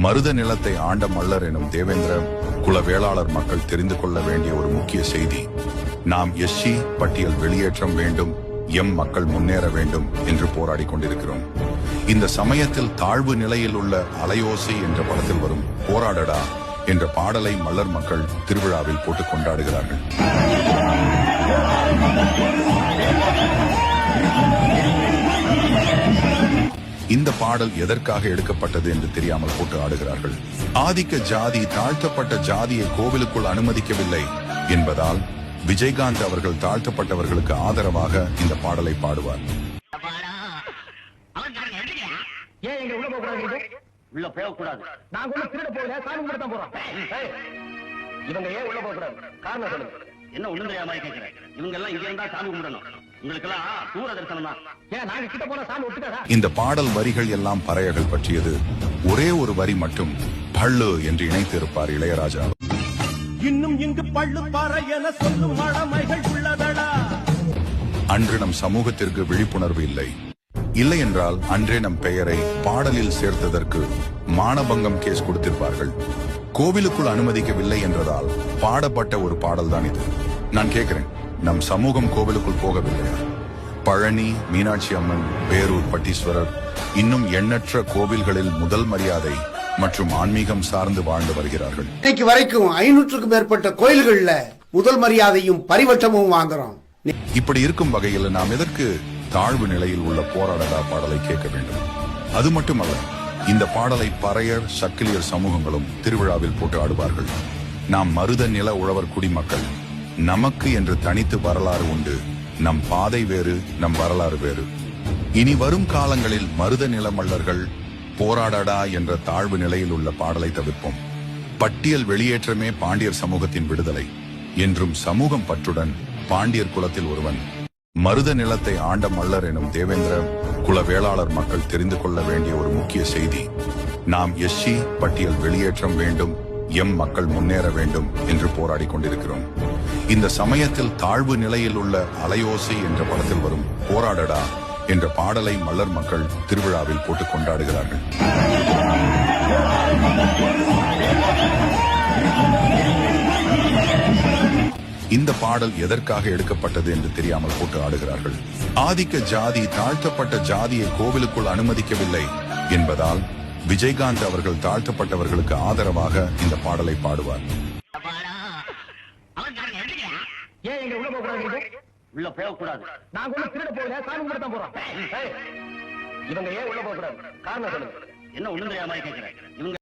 மருத நிலத்தை ஆண்ட மல்லர் எனும் தேவேந்திர குல வேளாளர் மக்கள் தெரிந்து கொள்ள வேண்டிய ஒரு முக்கிய செய்தி. நாம் எஸ்சி பட்டியல் வெளியேற்றம் வேண்டும் எம் மக்கள் முன்னேற வேண்டும் என்று போராடி கொண்டிருக்கிறோம். இந்த சமயத்தில் தாழ்வு நிலையில் உள்ள அலையோசை என்ற படத்தில் வரும் போராடடா என்ற பாடலை மல்லர் மக்கள் திருவிழாவில் போட்டு கொண்டாடுகிறார்கள். இந்த பாடல் எதற்காக எடுக்கப்பட்டது என்று தெரியாமல் போட்டு ஆடுகிறார்கள்? ஆதிக்க ஜாதி தாழ்த்தப்பட்ட ஜாதியை கோவிலுக்குள் அனுமதிக்கவில்லை என்பதால் விஜயகாந்த் அவர்கள் தாழ்த்தப்பட்டவர்களுக்கு ஆதரவாக இந்த பாடலை பாடுவார். ஏன் எங்க உள்ள போக கூடாது உள்ள போகக்கூடாது. நாங்க உள்ள திருட போகல சாமி கும்பிட தான் போறோம். ஏய், இவங்க ஏன் உள்ள போக கூடாது காரணம் சொல்லுங்க. என்ன ஒண்ணும் தெரியாம கேட்கிறேன் இவங்க எல்லாம் இங்க இருந்தா சாமி கும்பிடணும். இந்த பாடல் வரிகள் எல்லாம் பறையர்கள் பற்றியது ஒரே ஒரு வரி மட்டும் பள்ளு என்று இணைத்து இருப்பார் இளையராஜா. இன்னும் இங்கு பள்ளு பாறை என சொல்லும் மழமைகள் உள்ளதடா. அன்று நம் சமூகத்திற்கு விழிப்புணர்வு இல்லை. இல்லை என்றால் அன்றே நம் பெயரை பாடலில் சேர்த்ததற்கு மானபங்கம் கேஸ் கொடுத்திருப்பார்கள். கோவிலுக்குள் அனுமதிக்கவில்லை என்றதால் பாடப்பட்ட ஒரு பாடல்தான் இது. நான் கேட்கிறேன் நம் சமூகம் கோவிலுக்குள் போகவில்லையா? பழனி மீனாட்சி அம்மன் பேரூர் பட்டீஸ்வரர் இன்னும் எண்ணற்ற கோவில்களில் முதல் மரியாதை மற்றும் ஆன்மீகம் சார்ந்து வாழ்ந்து வருகிறார்கள். இன்னைக்கு வரைக்கும் ஐநூற்றுக்கும் மேற்பட்ட கோயில்கள்ல முதல் மரியாதையும் பரிவட்டமும் வாங்குறோம். இப்படி இருக்கும் வகையில் நாம் எதற்கு தாழ்வு நிலையில் உள்ள போராடடா பாடலை கேட்க வேண்டும்? அது மட்டுமல்ல இந்த பாடலை பறையர் சக்கிலியர் சமூகங்களும் திருவிழாவில் போட்டு ஆடுவார்கள். நாம் மருத நில உழவர் குடிமக்கள் நமக்கு என்று தனித்து வரலாறு உண்டு. நம் பாதை வேறு நம் வரலாறு வேறு. இனி வரும் காலங்களில் மருத நில மல்லர்கள் போராடடா என்ற தாழ்வு நிலையில் உள்ள பாடலை தவிர்ப்போம். பட்டியல் வெளியேற்றமே பாண்டியர் சமூகத்தின் விடுதலை. என்றும் சமூகம் பற்றுடன் பாண்டியர் குலத்தில் ஒருவன். மருத நிலத்தை ஆண்ட மல்லர் எனும் தேவேந்திர குல வேளாளர் மக்கள் தெரிந்து கொள்ள வேண்டிய ஒரு முக்கிய செய்தி. நாம் எஸ்சி பட்டியல் வெளியேற்றம் வேண்டும் எம் மக்கள் முன்னேற வேண்டும் என்று போராடி கொண்டிருக்கிறோம். இந்த சமயத்தில் தாழ்வு நிலையில் உள்ள அலையோசை என்ற படத்தில் வரும் போராடடா என்ற பாடலை மலர் மக்கள் திருவிழாவில் போட்டு கொண்டாடுகிறார்கள். இந்த பாடல் எதற்காக எடுக்கப்பட்டது என்று தெரியாமல் போட்டு ஆடுகிறார்கள். ஆதிக்க ஜாதி தாழ்த்தப்பட்ட ஜாதியை கோவிலுக்குள் அனுமதிக்கவில்லை என்பதால் விஜயகாந்த் அவர்கள் தாழ்த்தப்பட்டவர்களுக்கு ஆதரவாக இந்த பாடலை பாடுவார். ஏன் எங்க உள்ள போக கூடாது உள்ள போகக்கூடாது. நாங்க உள்ள திருட போகல சாமி கும்பிட தான் போறோம். இவங்க ஏன் உள்ள போக கூடாது காரணம் சொல்லுங்க. என்ன ஒண்ணும் தெரியாம கேட்கிறேன் இவங்க